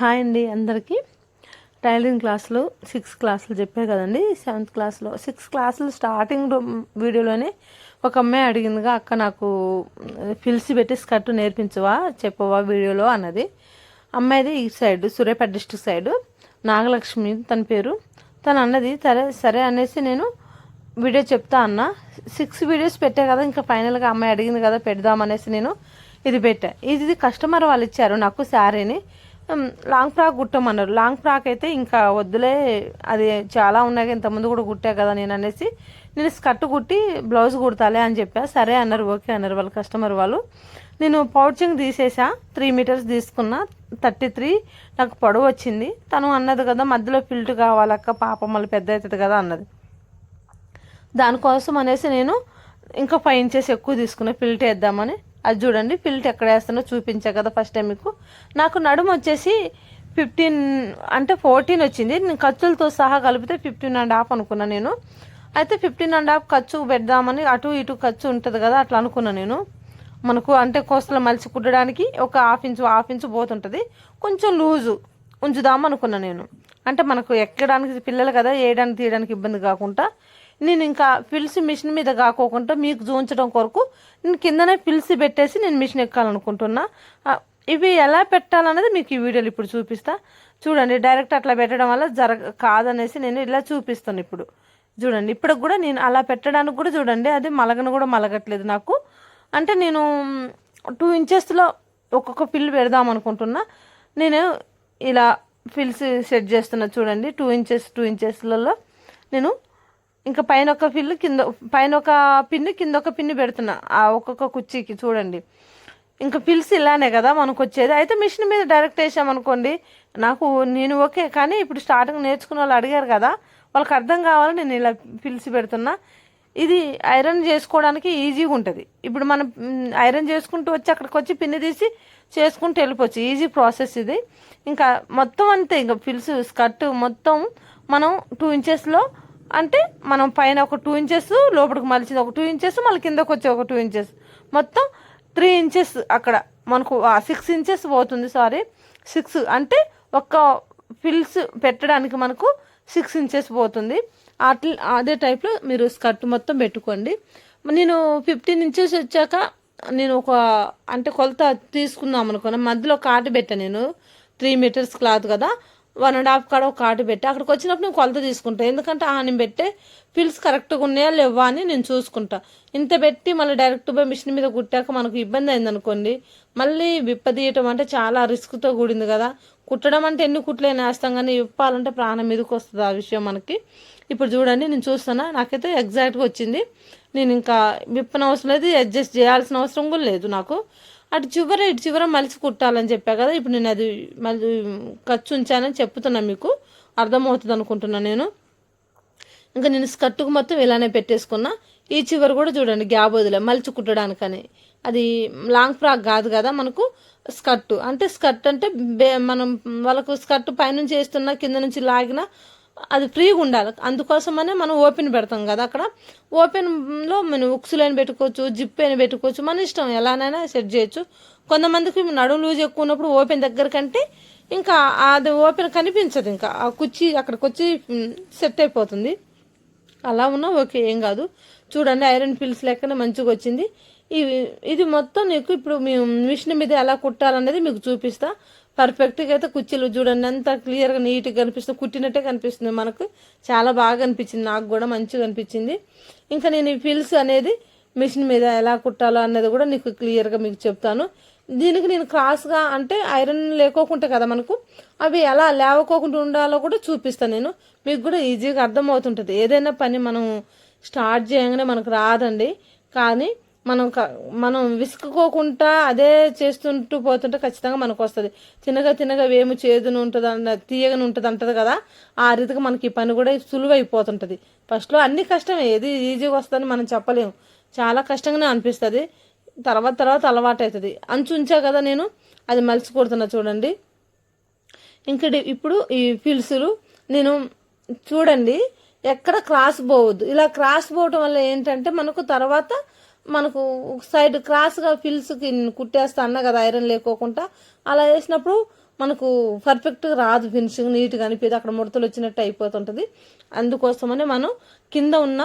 Hi అండి అందరికీ. Tailoring క్లాసులు సిక్స్ క్లాసులు చెప్పారు కదండి. సెవెంత్ క్లాస్లో సిక్స్ క్లాసులు స్టార్టింగ్ వీడియోలోనే ఒక అమ్మాయి అడిగిందిగా అక్క నాకు పిలిచి పెట్టి స్కర్ట్ నేర్పించవా చెప్పవా వీడియోలో? అన్నది. అమ్మాయిది ఈ side Suryapet district side. Nagalakshmi తన పేరు. తను అన్నది సరే సరే అనేసి నేను వీడియో చెప్తా అన్న. సిక్స్ వీడియోస్ పెట్టా కదా ఇంకా ఫైనల్గా అమ్మాయి అడిగింది కదా పెడదామనేసి నేను ఇది పెట్టా. ఇది కస్టమర్ వాళ్ళు ఇచ్చారు నాకు శారీని. లాంగ్ ఫ్రాక్ కుట్టమన్నారు. లాంగ్ ఫ్రాక్ అయితే ఇంకా వద్దులే అది చాలా ఉన్నాయి ఇంతకుముందు కూడా కుట్టా కదా నేను అనేసి నేను స్కర్ట్ కుట్టి బ్లౌజ్ కుడతాలే అని చెప్పా. సరే అన్నారు ఓకే అన్నారు వాళ్ళు కస్టమర్ వాళ్ళు. నేను పౌచింగ్ తీసేసా త్రీ మీటర్స్ తీసుకున్నా థర్టీ త్రీ నాకు పొడవు వచ్చింది. తను అన్నది కదా మధ్యలో ఫిల్ట్ కావాలక్క పాప మళ్ళీ పెద్ద అవుతుంది కదా అన్నది. దానికోసం అనేసి నేను ఇంకా ఫైవ్ ఇంచెస్ ఎక్కువ తీసుకున్నా ఫిల్ట్ వేద్దామని. అది చూడండి ఫిల్ట్ ఎక్కడ వేస్తానో చూపించా కదా ఫస్ట్ టైం మీకు. నాకు నడుము వచ్చేసి ఫిఫ్టీన్ అంటే ఫోర్టీన్ వచ్చింది. నేను ఖర్చులతో సహా కలిపితే ఫిఫ్టీన్ అండ్ హాఫ్ అనుకున్నా నేను. అయితే ఫిఫ్టీన్ అండ్ హాఫ్ ఖర్చు పెడదామని అటు ఇటు ఖర్చు ఉంటుంది కదా అట్లా అనుకున్నాను నేను. మనకు అంటే కోస్తలు మలిచి కుట్టడానికి ఒక హాఫ్ ఇంచు హాఫ్ ఇంచు పోతుంటుంది. కొంచెం లూజు ఉంచుదాం అనుకున్నా నేను. అంటే మనకు ఎక్కడానికి పిల్లలు కదా వేయడానికి తీయడానికి ఇబ్బంది కాకుండా నేను ఇంకా పిలిచి మిషన్ మీద కాకోకుండా మీకు చూపించడం కొరకు నేను కిందనే పిలిచి పెట్టేసి నేను మిషన్ ఎక్కాలనుకుంటున్నా. ఇవి ఎలా పెట్టాలనేది మీకు ఈ వీడియోలో ఇప్పుడు చూపిస్తా. చూడండి డైరెక్ట్ అట్లా పెట్టడం వల్ల జరగ కాదనేసి నేను ఇలా చూపిస్తాను ఇప్పుడు. చూడండి ఇప్పుడు కూడా నేను అలా పెట్టడానికి కూడా చూడండి అది మలగను కూడా మలగట్లేదు నాకు. అంటే నేను టూ ఇంచెస్లో ఒక్కొక్క పిల్లు పెడదాం అనుకుంటున్నా. నేను ఇలా ఫిల్స్ సెట్ చేస్తున్నా చూడండి టూ ఇంచెస్ టూ ఇంచెస్లలో నేను ఇంకా పైన ఒక పిల్లు కింద పైన ఒక పిన్ను కింద ఒక పిన్ను పెడుతున్నా. ఆ ఒక్కొక్క కుర్చీకి చూడండి. ఇంకా పిల్స్ ఇలానే కదా మనకు వచ్చేది అయితే మిషన్ మీద డైరెక్ట్ వేసామనుకోండి నాకు నేను ఓకే కానీ ఇప్పుడు స్టార్టింగ్ నేర్చుకున్న వాళ్ళు అడిగారు కదా వాళ్ళకి అర్థం కావాలని నేను ఇలా పిలిచి పెడుతున్నా. ఇది ఐరన్ చేసుకోవడానికి ఈజీగా ఉంటుంది. ఇప్పుడు మనం ఐరన్ చేసుకుంటూ వచ్చి అక్కడికి వచ్చి పిన్ని తీసి చేసుకుంటూ వెళ్ళిపోవచ్చు. ఈజీ ప్రాసెస్ ఇది. ఇంకా మొత్తం అంతే ఇంకా పిల్స్ స్కర్ట్ మొత్తం మనం టూ ఇంచెస్లో అంటే మనం పైన ఒక టూ ఇంచెస్ లోపలికి మలిచింది ఒక టూ ఇంచెస్ మళ్ళీ కిందకు వచ్చి ఒక టూ ఇంచెస్ మొత్తం త్రీ ఇంచెస్ అక్కడ. మనకు సిక్స్ ఇంచెస్ పోతుంది సారీ సిక్స్ అంటే ఒక ఫిల్స్ పెట్టడానికి మనకు సిక్స్ ఇంచెస్ పోతుంది. అట్లా అదే టైప్లో మీరు స్కర్ట్ మొత్తం పెట్టుకోండి. నేను ఫిఫ్టీన్ ఇంచెస్ వచ్చాక నేను ఒక అంటే కొలత తీసుకుందాం అనుకున్నాను మధ్యలో కాటు పెట్టా నేను. త్రీ మీటర్స్ క్లాత్ కదా. వన్ అండ్ హాఫ్ కాడ ఒక కాటు పెట్టి. అక్కడికి వచ్చినప్పుడు నేను కొలత తీసుకుంటాను ఎందుకంటే ఆ నేను పెట్టే పిల్స్ కరెక్ట్గా ఉన్నాయా లేవా అని నేను చూసుకుంటా. ఇంత పెట్టి మళ్ళీ డైరెక్ట్ పోయి మిషన్ మీద కుట్టాక మనకు ఇబ్బంది అయిందనుకోండి మళ్ళీ విప్పదీయటం అంటే చాలా రిస్క్తో కూడింది కదా. కుట్టడం అంటే ఎన్ని కుట్లే నేస్తాం కానీ విప్పాలంటే ప్రాణం మీదకి వస్తుంది ఆ విషయం మనకి. ఇప్పుడు చూడండి నేను చూస్తానా నాకైతే ఎగ్జాక్ట్గా వచ్చింది. నేను ఇంకా విప్పన అవసరం లేదు అడ్జస్ట్ చేయాల్సిన అవసరం కూడా లేదు నాకు. అటు చివర ఇటు చివర మలిసి కుట్టాలని చెప్పా కదా ఇప్పుడు నేను అది మళ్ళీ ఖర్చు ఉంచానని చెప్తున్నా మీకు. అర్థమవుతుంది అనుకుంటున్నా నేను. ఇంకా నేను స్కర్టుకు మొత్తం ఇలానే పెట్టేసుకున్నా. ఈ చివరి కూడా చూడండి గ్యాబ్ వదిలే మలిచి కుట్టడానికని. అది లాంగ్ ఫ్రాక్ కాదు కదా మనకు స్కర్ట్. అంటే స్కర్ట్ అంటే బే మనం వాళ్ళకు స్కర్ట్ పైనుంచి వేస్తున్నా కింద నుంచి లాగినా అది ఫ్రీగా ఉండాలి. అందుకోసమనే మనం ఓపెన్ పెడతాం కదా అక్కడ. ఓపెన్లో మనం ఉక్సులైన పెట్టుకోవచ్చు జిప్ అయిన పెట్టుకోవచ్చు మన ఇష్టం ఎలానైనా సెట్ చేయొచ్చు. కొంతమందికి నడుము లూజ్ ఎక్కువ ఉన్నప్పుడు ఓపెన్ దగ్గర కంటే ఇంకా అది ఓపెన్ కనిపించదు ఇంకా. ఆ కుర్చీ అక్కడికి వచ్చి సెట్ అయిపోతుంది. అలా ఉన్నా ఓకే ఏం కాదు. చూడండి ఐరన్ పిల్స్ లెక్కనే మంచిగా వచ్చింది. ఇవి ఇది మొత్తం నీకు ఇప్పుడు మేము మిషన్ మీద ఎలా కుట్టాలనేది మీకు చూపిస్తా. పర్ఫెక్ట్గా అయితే కుర్చీలు చూడండి. ఎంత క్లియర్గా నీట్గా కనిపిస్తుంది. కుట్టినట్టే కనిపిస్తుంది మనకు. చాలా బాగా అనిపించింది. నాకు కూడా మంచిగా అనిపించింది. ఇంకా నేను ఈ ఫిల్స్ అనేది మిషన్ మీద ఎలా కుట్టాలో అన్నది కూడా నీకు క్లియర్గా మీకు చెప్తాను. దీనికి నేను క్రాస్గా అంటే ఐరన్ లేకోకుంటే కదా మనకు అవి ఎలా లేవకోకుండా ఉండాలో కూడా చూపిస్తాను నేను. మీకు కూడా ఈజీగా అర్థమవుతుంటుంది. ఏదైనా పని మనం స్టార్ట్ చేయగానే మనకు రాదండి. కానీ మనం క- మనం విసుక్కోకుండా అదే చేస్తుంటూ పోతుంటే ఖచ్చితంగా మనకు వస్తుంది తినగా తినగా వేము చేదును ఉంటుంది అన్న తీయగను ఉంటుంది అంటది కదా ఆ రీతిగా మనకి ఈ పని కూడా సులువైపోతుంటుంది. ఫస్ట్లో అన్ని కష్టమే ఏది ఈజీగా వస్తుందని మనం చెప్పలేము. చాలా కష్టంగానే అనిపిస్తుంది. తర్వాత తర్వాత అలవాటు అవుతుంది అంచు ఉంచా కదా నేను అది మలిచికొడుతున్నా చూడండి. ఇంకా ఇప్పుడు ఈ ఫిల్సులు నేను చూడండి ఎక్కడ క్రాస్ పోవద్దు. ఇలా క్రాస్ పోవటం వల్ల ఏంటంటే మనకు తర్వాత మనకు సైడ్ క్రాస్గా ఫిల్స్కి కుట్టేస్తా అన్న కదా ఐరన్ లేకోకుండా. అలా వేసినప్పుడు మనకు పర్ఫెక్ట్గా రాదు ఫినిషింగ్ నీట్గా అనిపిది. అక్కడ ముడతలు వచ్చినట్టు అయిపోతుంటుంది. అందుకోసమని మనం కింద ఉన్న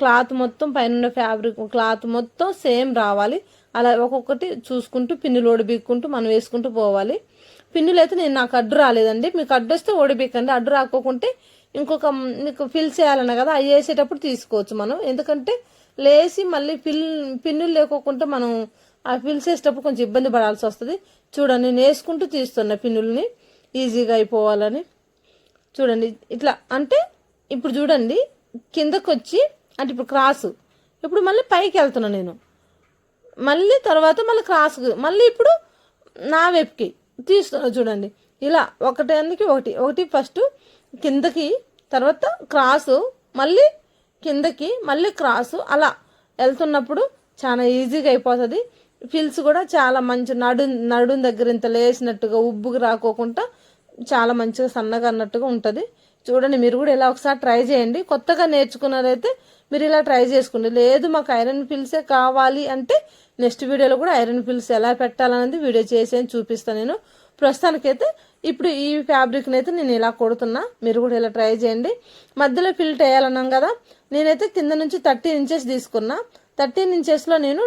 క్లాత్ మొత్తం పైన ఫ్యాబ్రిక్ క్లాత్ మొత్తం సేమ్ రావాలి. అలా ఒక్కొక్కటి చూసుకుంటూ పిన్నులు ఓడిబీక్కుంటూ మనం వేసుకుంటూ పోవాలి. పిన్నులు అయితే నేను నాకు అడ్డు రాలేదండి. మీకు అడ్డు వస్తే ఓడిబీకండి. అడ్డు రాకోకుంటే ఇంకొక మీకు ఫిల్ చేయాలన్నా కదా అవి వేసేటప్పుడు తీసుకోవచ్చు మనం. ఎందుకంటే లేసి మళ్ళీ పిల్ పిన్నులు లేకోకుండా మనం ఆ ఫిల్ చేసేటప్పుడు కొంచెం ఇబ్బంది పడాల్సి వస్తుంది. చూడండి నేను వేసుకుంటూ తీస్తున్నా పిన్నుల్ని ఈజీగా అయిపోవాలని. చూడండి ఇట్లా అంటే ఇప్పుడు చూడండి కిందకు వచ్చి అంటే ఇప్పుడు క్రాసు. ఇప్పుడు మళ్ళీ పైకి వెళ్తున్నా నేను. మళ్ళీ తర్వాత మళ్ళీ క్రాస్. మళ్ళీ ఇప్పుడు నా వైపుకి తీస్తున్నా చూడండి. ఇలా ఒకటానికి ఒకటి. ఒకటి ఫస్ట్ కిందకి తర్వాత క్రాసు మళ్ళీ కిందకి మళ్ళీ క్రాసు అలా వెళ్తున్నప్పుడు చాలా ఈజీగా అయిపోతుంది. ఫిల్స్ కూడా చాలా మంచి నడు నడుం దగ్గర ఇంత లేచినట్టుగా ఉబ్బుకు రాకోకుండా చాలా మంచిగా సన్నగా అన్నట్టుగా ఉంటుంది. చూడండి మీరు కూడా ఇలా ఒకసారి ట్రై చేయండి. కొత్తగా నేర్చుకున్నారైతే మీరు ఇలా ట్రై చేసుకోండి. లేదు మాకు ఐరన్ ఫిల్సే కావాలి అంటే నెక్స్ట్ వీడియోలో కూడా ఐరన్ ఫిల్స్ ఎలా పెట్టాలనేది వీడియో చేసి చూపిస్తాను నేను. ప్రస్తుతానికైతే ఇప్పుడు ఈ ఫ్యాబ్రిక్ని అయితే నేను ఇలా కొడుతున్నా. మీరు కూడా ఇలా ట్రై చేయండి. మధ్యలో ఫిల్ట్ వేయాలన్నాం కదా నేనైతే కింద నుంచి థర్టీన్ ఇంచెస్ తీసుకున్నా. థర్టీన్ ఇంచెస్లో నేను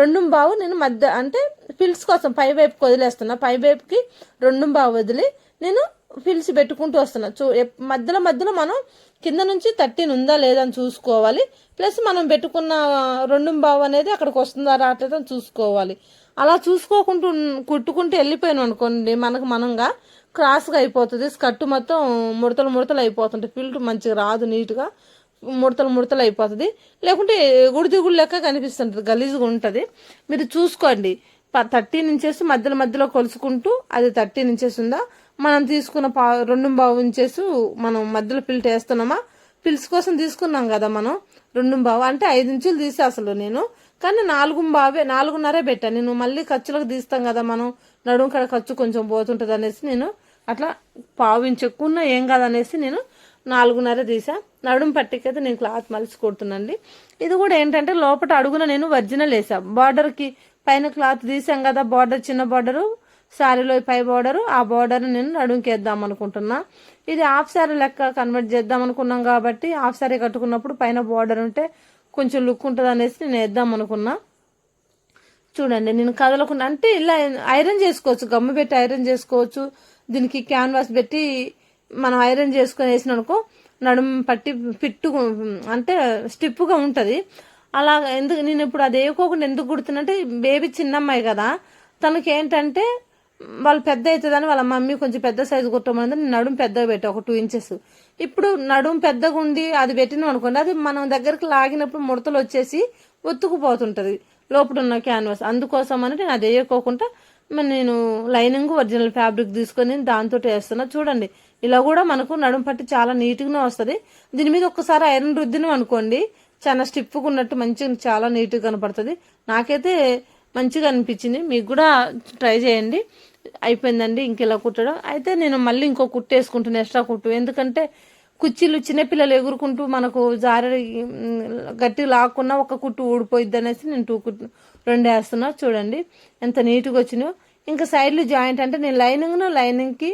రెండు బావు నేను మధ్య అంటే ఫిల్స్ కోసం పై వైపుకి వదిలేస్తున్నా. పై వైపుకి రెండు బావు వదిలి నేను ఫిల్స్ పెట్టుకుంటూ వస్తున్నా. చూ మధ్యలో మధ్యలో మనం కింద నుంచి థర్టీన్ ఉందా లేదా అని చూసుకోవాలి. ప్లస్ మనం పెట్టుకున్న రెండు బావు అనేది అక్కడికి వస్తుందా రావట్లేదో చూసుకోవాలి. అలా చూసుకోకుండా కుట్టుకుంటూ వెళ్ళిపోయాను అనుకోండి మనకు మనంగా క్రాస్గా అయిపోతుంది. స్కర్ట్ మొత్తం ముడతలు ముడతలు అయిపోతుంటాయి. ఫిల్ట్ మంచిగా రాదు నీట్గా ముడతలు ముడతలు అయిపోతుంది. లేకుంటే గుడిదిగుడు లెక్క కనిపిస్తుంటుంది గలీజ్గా ఉంటుంది. మీరు చూసుకోండి. థర్టీన్ ఇంచెస్ మధ్యలో మధ్యలో కొలుసుకుంటూ అది థర్టీన్ ఇంచెస్ ఉందా? మనం తీసుకున్న పా రెండు బావు ఇంచెస్ మనం మధ్యలో పిల్ట్ వేస్తున్నామా? పిల్స్ కోసం తీసుకున్నాం కదా మనం రెండు బావు. అంటే ఐదు ఇంచులు తీసే అసలు నేను. కానీ నాలుగు బావే నాలుగున్నరే పెట్టాను నేను మళ్ళీ ఖర్చులకు తీస్తాం కదా మనం. నడుము కడ ఖర్చు కొంచెం పోతుంటుంది అనేసి నేను అట్లా పావు ఎక్కువ ఏం కాదనేసి నేను నాలుగున్నర తీసా. నడుం పట్టికైతే నేను క్లాత్ మలిసి కొడుతున్నాండి. ఇది కూడా ఏంటంటే లోపల అడుగున నేను ఒరిజినల్ వేసా. బార్డర్కి పైన క్లాత్ తీసాం కదా బార్డర్ చిన్న బార్డరు శారీలో పై బార్డరు ఆ బార్డర్ నేను నడుంకి వేద్దాం అనుకుంటున్నా. ఇది హాఫ్ శారీ లెక్క కన్వర్ట్ చేద్దాం అనుకున్నాం కాబట్టి హాఫ్ శారీ కట్టుకున్నప్పుడు పైన బార్డర్ ఉంటే కొంచెం లుక్ ఉంటుంది అనేసి నేను వేద్దాం అనుకున్నా. చూడండి నేను కదలకుండా అంటే ఇలా ఐరన్ చేసుకోవచ్చు గమ్ము పెట్టి ఐరన్ చేసుకోవచ్చు. దీనికి క్యాన్వాస్ పెట్టి మనం ఐరన్ చేసుకొని వేసిన అనుకో నడుము పట్టి ఫిట్టు అంటే స్టిప్గా ఉంటుంది. అలా ఎందుకు నేను ఇప్పుడు అది వేయకోకుండా ఎందుకు కుడుతున్నంటే బేబీ చిన్నమ్మాయి కదా తనకి ఏంటంటే వాళ్ళు పెద్ద అవుతుందని వాళ్ళ మమ్మీ కొంచెం పెద్ద సైజు కుట్టమని నడుము పెద్దగా పెట్టి ఒక టూ ఇంచెస్ ఇప్పుడు నడుము పెద్దగా ఉంది అది పెట్టినాం అనుకోండి అది మనం దగ్గరికి లాగినప్పుడు ముడతలు వచ్చేసి ఒత్తుకుపోతుంటుంది లోపల ఉన్న క్యాన్వాస్ అందుకోసం అని నేను అది వేయకోకుండా నేను లైనింగ్ ఒరిజినల్ ఫ్యాబ్రిక్ తీసుకొని దాంతో వేస్తున్నా. చూడండి ఇలా కూడా మనకు నడుము పట్టి చాలా నీట్గానే వస్తుంది. దీని మీద ఒక్కసారి ఐరన్ రుద్దినం అనుకోండి చాలా స్టిఫ్గా ఉన్నట్టు మంచిగా చాలా నీట్గా కనపడుతుంది. నాకైతే మంచిగా అనిపించింది. మీకు కూడా ట్రై చేయండి. అయిపోయిందండి ఇంకెలా కుట్టడం. అయితే నేను మళ్ళీ ఇంకో కుట్టు వేసుకుంటాను ఎక్స్ట్రా కుట్టు. ఎందుకంటే కుర్చీలు చిన్నపిల్లలు ఎగురుకుంటూ మనకు జారి గట్టి లాక్కున్నా ఒక కుట్టు ఊడిపోయిద్ది అనేసి నేను టూ కుట్టు రెండు వేస్తున్నా. చూడండి ఎంత నీట్గా వచ్చినాయో. ఇంకా సైడ్లు జాయింట్ అంటే నేను లైనింగ్ను లైనింగ్కి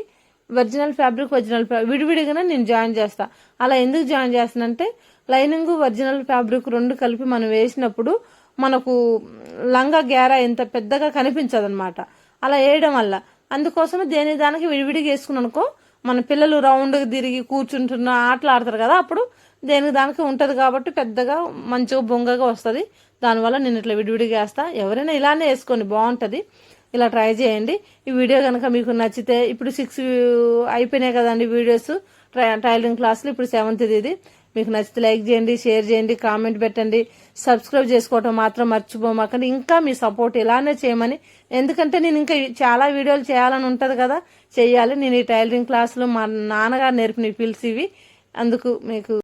ఒరిజినల్ ఫ్యాబ్రిక్ ఒరిజినల్ విడివిడిగానే నేను జాయిన్ చేస్తాను అలా ఎందుకు జాయిన్ చేస్తానంటే లైనింగ్ ఒరిజినల్ ఫ్యాబ్రిక్ రెండు కలిపి మనం వేసినప్పుడు మనకు లంగా గ్యారా ఎంత పెద్దగా కనిపించదు అనమాట అలా వేయడం వల్ల. అందుకోసమే దేని దానికి విడివిడిగా వేసుకున్నానుకో మన పిల్లలు రౌండ్గా తిరిగి కూర్చుంటున్న ఆటలు ఆడతారు కదా అప్పుడు దేనికి దానికి ఉంటుంది కాబట్టి పెద్దగా మంచిగా బొంగగా వస్తుంది. దానివల్ల నేను ఇట్లా విడివిడిగా వేస్తా. ఎవరైనా ఇలానే వేసుకోండి బాగుంటుంది. ఇలా ట్రై చేయండి. ఈ వీడియో కనుక మీకు నచ్చితే ఇప్పుడు సిక్స్ అయిపోయినాయి కదండి వీడియోస్ టైలరింగ్ క్లాసులు ఇప్పుడు సెవెంత్ ఇది. మీకు నచ్చితే లైక్ చేయండి షేర్ చేయండి కామెంట్ పెట్టండి. సబ్స్క్రైబ్ చేసుకోవటం మాత్రం మర్చిపోమాకండి ఇంకా మీ సపోర్ట్ ఇలానే చేయమని. ఎందుకంటే నేను ఇంకా చాలా వీడియోలు చేయాలని ఉంటుంది కదా చేయాలి నేను ఈ టైలరింగ్ క్లాసులు మా నాన్నగారు నేర్పిన పిలిచి ఇవి. అందుకు మీకు